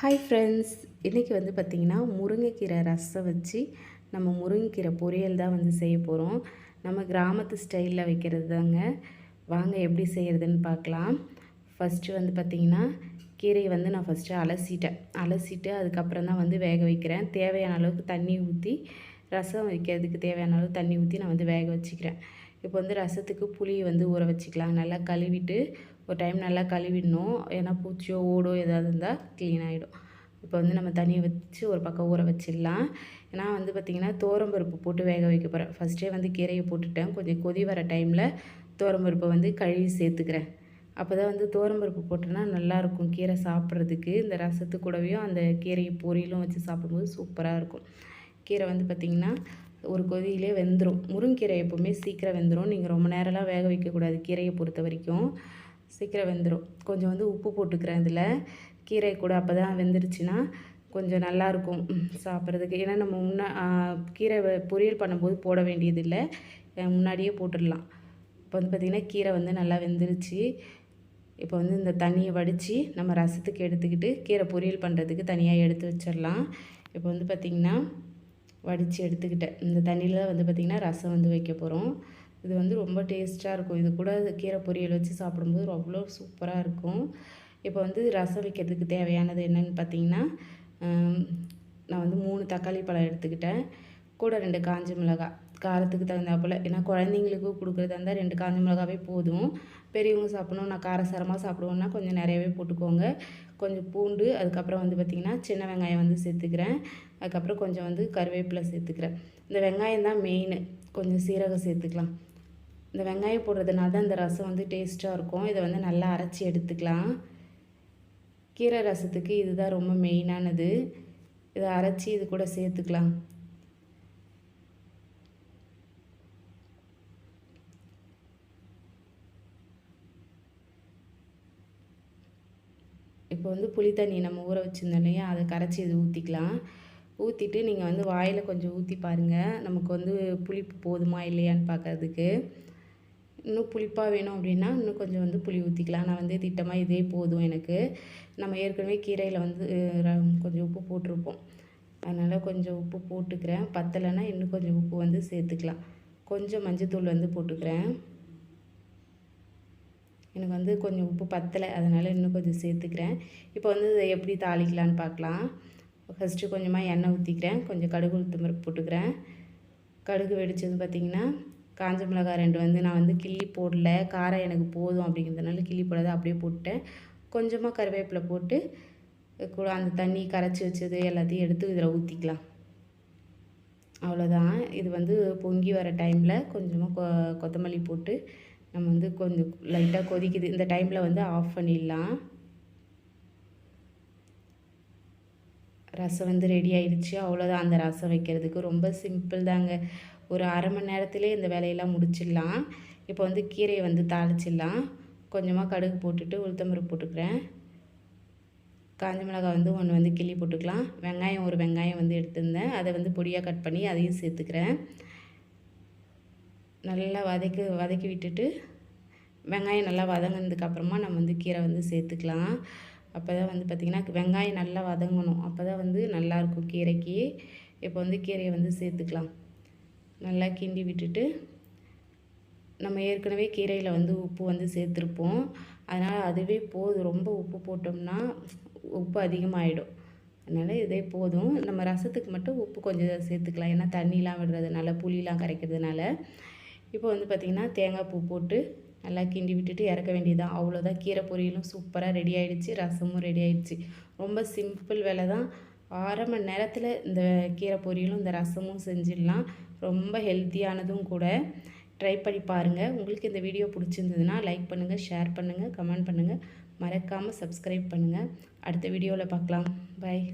Hi friends இன்றைக்கி வந்து பார்த்திங்கன்னா முருங்கைக்கீரை ரசம் வச்சு நம்ம முருங்கைக்கீரை பொரியல் தான் வந்து செய்ய போகிறோம் நம்ம கிராமத்து ஸ்டைலில் வைக்கிறது தாங்க. வாங்க எப்படி செய்கிறதுன்னு பார்க்கலாம். ஃபஸ்ட்டு வந்து பார்த்திங்கன்னா கீரையை வந்து நான் ஃபஸ்ட்டு அலசிட்டேன். அலசிட்டு அதுக்கப்புறம் தான் வந்து வேக வைக்கிறேன். தேவையான அளவுக்கு தண்ணி ஊற்றி ரசம் வைக்கிறதுக்கு தேவையான அளவு தண்ணி ஊற்றி நான் வந்து வேக வச்சுக்கிறேன். இப்போ வந்து ரசத்துக்கு புளி வந்து ஊற வச்சுக்கலாம். நல்லா கழுவிட்டு ஒரு டைம் நல்லா கழுவிடணும். ஏன்னா பூச்சியோ ஓடோ ஏதாவது இருந்தால் க்ளீன் ஆகிடும் இப்போ வந்து நம்ம தண்ணியை வச்சு ஒரு பக்கம் ஊற வச்சிடலாம். ஏன்னா வந்து பார்த்திங்கன்னா தோரம்பருப்பு போட்டு வேக வைக்க போகிறேன் ஃபஸ்ட்டே வந்து கீரையை போட்டுட்டேன். கொஞ்சம் கொதி வர டைமில் தோரம்பருப்பை வந்து கழுவி சேர்த்துக்கிறேன். அப்போ தான் வந்து தோரம்பருப்பு போட்டோன்னா நல்லாயிருக்கும் கீரை சாப்பிட்றதுக்கு இந்த ரசத்து கூடவையும் அந்த கீரையை பொரியலும் வச்சு சாப்பிடும்போது சூப்பராக இருக்கும். கீரை வந்து பார்த்திங்கன்னா ஒரு கொதியிலே வெந்துடும் முருங்கீரை எப்போவுமே சீக்கிரம் வெந்துடும் நீங்கள் ரொம்ப நேரம்லாம் வேக வைக்கக்கூடாது கீரையை பொறுத்த வரைக்கும். சீக்கிரம் வெந்துடும் கொஞ்சம் வந்து உப்பு போட்டுக்கிறேன் இதில். கீரை கூட அப்போ தான் வெந்துருச்சுன்னா கொஞ்சம் நல்லாயிருக்கும் சாப்பிட்றதுக்கு. ஏன்னா நம்ம முன்னா கீரை பொரியல் பண்ணும்போது போட வேண்டியதில்லை. முன்னாடியே போட்டுடலாம். இப்போ வந்து பார்த்திங்கன்னா கீரை வந்து நல்லா வெந்துருச்சு. இப்போ வந்து இந்த தண்ணியை வடித்து நம்ம ரசத்துக்கு எடுத்துக்கிட்டு கீரை பொரியல் பண்ணுறதுக்கு தனியாக எடுத்து வச்சிடலாம். இப்போ வந்து பார்த்திங்கன்னா வடித்து எடுத்துக்கிட்டேன். இந்த தண்ணியில் வந்து பார்த்திங்கன்னா ரசம் வந்து வைக்க போகிறோம் இது வந்து ரொம்ப டேஸ்ட்டாக இருக்கும். இது கூட கீரை பொரியல் வச்சு சாப்பிடும்போது அவ்வளோ சூப்பராக இருக்கும். இப்போ வந்து ரசம் வைக்கிறதுக்கு தேவையானது என்னென்னு பார்த்திங்கன்னா நான் வந்து மூணு தக்காளி பழம் எடுத்துக்கிட்டேன். கூட ரெண்டு காஞ்ச மிளகாய் காரத்துக்கு தகுந்தாப்பில். ஏன்னா குழந்தைங்களுக்கு கொடுக்குறதா இருந்தால் ரெண்டு காஞ்ச மிளகாவே போதும். பெரியவங்க சாப்பிடணும். நான் காரசாரமாக சாப்பிடுவோன்னா கொஞ்சம் நிறையவே போட்டுக்கோங்க. கொஞ்சம் பூண்டு அதுக்கப்புறம் வந்து பார்த்திங்கன்னா சின்ன வெங்காயம் வந்து சேர்த்துக்கிறேன். அதுக்கப்புறம் கொஞ்சம் வந்து கருவேப்பிலை சேர்த்துக்கிறேன். இந்த வெங்காயம் தான் மெயின் கொஞ்சம் சீரகம் சேர்த்துக்கலாம். இந்த வெங்காயம் போடுறதுனால தான் இந்த ரசம் வந்து டேஸ்ட்டாக இருக்கும். இதை வந்து நல்லா அரைச்சி எடுத்துக்கலாம். கீரை ரசத்துக்கு இதுதான் ரொம்ப மெயினானது இதை அரைச்சி இது கூட சேர்த்துக்கலாம். இப்போ வந்து புளி தண்ணி நம்ம ஊற வச்சுருந்தோம் இல்லையா? அதை கரைச்சி இது ஊற்றிக்கலாம் ஊற்றிட்டு நீங்கள் வந்து வாயில் கொஞ்சம் ஊற்றி பாருங்கள் நமக்கு வந்து புளிப்பு போதுமா இல்லையான்னு பார்க்கறதுக்கு இன்னும் புளிப்பாக வேணும் அப்படின்னா இன்னும் கொஞ்சம் வந்து புளி ஊற்றிக்கலாம் நான் வந்து திட்டமாக இதே போதும் எனக்கு. நம்ம ஏற்கனவே கீரையில் வந்து கொஞ்சம் உப்பு போட்டிருப்போம். அதனால் கொஞ்சம் உப்பு போட்டுக்கிறேன். பத்தலைன்னா இன்னும் கொஞ்சம் உப்பு வந்து சேர்த்துக்கலாம். கொஞ்சம் மஞ்சத்தூள் வந்து போட்டுக்கிறேன். எனக்கு வந்து கொஞ்சம் உப்பு பத்தலை அதனால் இன்னும் கொஞ்சம் சேர்த்துக்கிறேன். இப்போ வந்து எப்படி தாளிக்கலான்னு பார்க்கலாம். ஃபஸ்ட்டு கொஞ்சமாக எண்ணெய் ஊற்றிக்கிறேன் கொஞ்சம் கடுகு உளுத்தம்பருப்பு போட்டுக்கிறேன். கடுகு வெடித்தது பார்த்திங்கன்னா காஞ்ச மிளகாய் ரெண்டு வந்து நான் வந்து கிள்ளி போடல. காரம் எனக்கு போதும் அப்படிங்கிறதுனால கிள்ளி போடாத அப்படியே போட்டேன் கொஞ்சமாக கருவேப்பிலை போட்டு கூட அந்த தண்ணி கரைச்சி வச்சது எல்லாத்தையும் எடுத்து இதில் ஊற்றிக்கலாம் அவ்வளோதான் இது வந்து பொங்கி வர டைமில் கொஞ்சமாக கொ கொத்தமல்லி போட்டு நம்ம வந்து கொஞ்சம் லைட்டாக கொதிக்குது. இந்த டைமில் வந்து ஆஃப் பண்ணிடலாம். ரசம் வந்து ரெடி ஆயிடுச்சு. அவ்வளோதான் அந்த ரசம் வைக்கிறதுக்கு. ரொம்ப சிம்பிள் தாங்க. ஒரு அரை மணி நேரத்துலேயே இந்த வேலையெல்லாம் முடிச்சிடலாம். இப்போ வந்து கீரையை வந்து தாளிச்சிடலாம். கொஞ்சமாக கடுகு போட்டுட்டு உளுத்தம்பருப்பு போட்டுக்கிறேன். காஞ்ச மிளகாய் வந்து ஒன்று வந்து கிள்ளி போட்டுக்கலாம். வெங்காயம் ஒரு வெங்காயம் வந்து எடுத்திருந்தேன். அதை வந்து பொடியாக கட் பண்ணி அதையும் சேர்த்துக்கிறேன். நல்லா வதக்கி வதக்கி விட்டுட்டு வெங்காயம் நல்லா வதங்கினதுக்கப்புறமா நம்ம வந்து கீரை வந்து சேர்த்துக்கலாம். அப்போ தான் வந்து பார்த்திங்கன்னா வெங்காயம் நல்லா வதங்கணும். அப்போ தான் வந்து நல்லாயிருக்கும் கீரைக்கு. இப்போ வந்து கீரையை வந்து சேர்த்துக்கலாம். நல்லா கிண்டி விட்டுட்டு நம்ம ஏற்கனவே கீரையில் வந்து உப்பு வந்து சேர்த்துருப்போம். அதனால் அதுவே போதும். ரொம்ப உப்பு போட்டோம்னா உப்பு அதிகமாகிடும் அதனால் இதே போதும். நம்ம ரசத்துக்கு மட்டும் உப்பு கொஞ்சம் சேர்த்துக்கலாம். ஏன்னா தண்ணிலாம் விடுறதுனால புளிலாம் கரைக்கிறதுனால. இப்போ வந்து பார்த்திங்கன்னா தேங்காய் பூ போட்டு நல்லா கிண்டி விட்டுட்டு இறக்க வேண்டியதான் அவ்வளோதான் கீரை பொரியலும் சூப்பராக ரெடி ஆகிடுச்சு ரசமும் ரெடி ஆகிடுச்சு ரொம்ப சிம்பிள் வேலை தான். அரை மணி நேரத்தில் இந்த கீரை பொரியலும் இந்த ரசமும் செஞ்சிடலாம். ரொம்ப ஹெல்த்தியானதும் கூட. ட்ரை பண்ணி பாருங்கள் உங்களுக்கு இந்த வீடியோ பிடிச்சிருந்ததுன்னா லைக் பண்ணுங்கள் ஷேர் பண்ணுங்கள் கமெண்ட் பண்ணுங்கள் மறக்காமல் சப்ஸ்கிரைப் பண்ணுங்கள் அடுத்த வீடியோவில் பார்க்கலாம். பாய்